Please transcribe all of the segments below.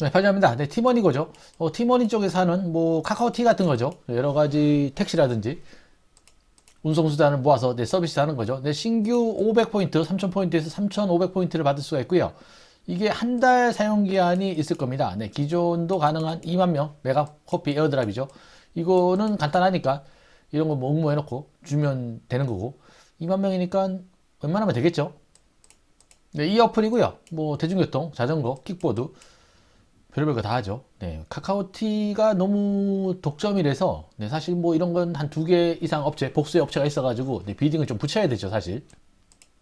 네, 발견합니다. 네, 티머니 거죠. 어, 티머니 쪽에서 하는 뭐 카카오티 같은 거죠. 여러 가지 택시라든지 운송수단을 모아서 네, 서비스 하는 거죠. 네, 신규 500포인트, 3000포인트에서 3500포인트를 받을 수가 있고요. 이게 한 달 사용 기한이 있을 겁니다. 네, 기존도 가능한 2만 명 메가 커피 에어드랍이죠. 이거는 간단하니까 이런 거 뭐 응모해 놓고 주면 되는 거고 2만 명이니까 웬만하면 되겠죠. 네, 이 어플이고요. 뭐 대중교통, 자전거, 킥보드 별별 거 다 하죠. 네, 카카오티가 너무 독점이라서 네, 사실 뭐 이런 건 한 두 개 이상 업체, 복수의 업체가 있어가지고 네, 비딩을 좀 붙여야 되죠, 사실.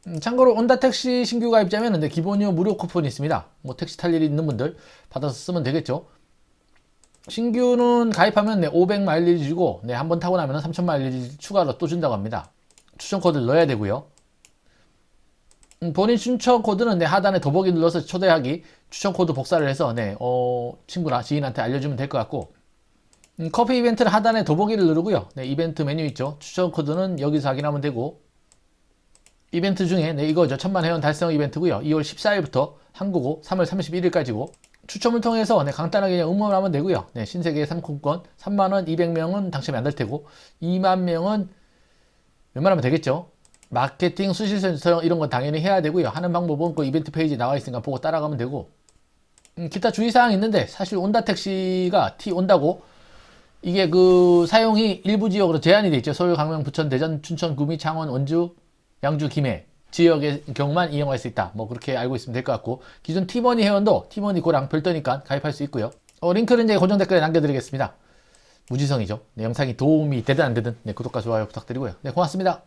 음, 참고로 온다 택시 신규 가입자면 네, 기본료 무료 쿠폰이 있습니다. 뭐 택시 탈 일이 있는 분들 받아서 쓰면 되겠죠. 신규는 가입하면 네, 500 마일리지 주고 네, 한 번 타고 나면 3000 마일리지 추가로 또 준다고 합니다. 추천 코드를 넣어야 되고요. 음, 본인 추천 코드는 네, 하단에 더보기 눌러서 초대하기 추천 코드 복사를 해서 네, 어, 친구나 지인한테 알려주면 될 것 같고 음, 커피 이벤트는 하단에 더보기를 누르고요. 네, 이벤트 메뉴 있죠. 추천 코드는 여기서 확인하면 되고 이벤트 중에 네, 이거죠. 천만 회원 달성 이벤트고요. 2월 14일부터 한국어 3월 31일까지고 추첨을 통해서 네, 간단하게 그냥 응모를 하면 되고요. 네, 신세계 상품권 3만 원 200명은 당첨이 안 될 테고 2만 명은 웬만하면 되겠죠. 마케팅 수실센터 이런 건 당연히 해야 되고요. 하는 방법은 그 이벤트 페이지 나와 있으니까 보고 따라가면 되고 음, 기타 주의사항이 있는데 사실 온다 택시가 T 온다고 이게 그 사용이 일부 지역으로 제한이 돼 있죠. 서울, 강명, 부천, 대전, 춘천, 구미, 창원, 원주, 양주, 김해 지역의 경우만 이용할 수 있다. 뭐 그렇게 알고 있으면 될 것 같고 기존 티머니 회원도 티머니 고랑 별도니까 가입할 수 있고요. 어, 링크는 이제 고정 댓글에 남겨드리겠습니다. 무지성이죠. 네, 영상이 도움이 되든 안 되든 네, 구독과 좋아요 부탁드리고요. 네, 고맙습니다.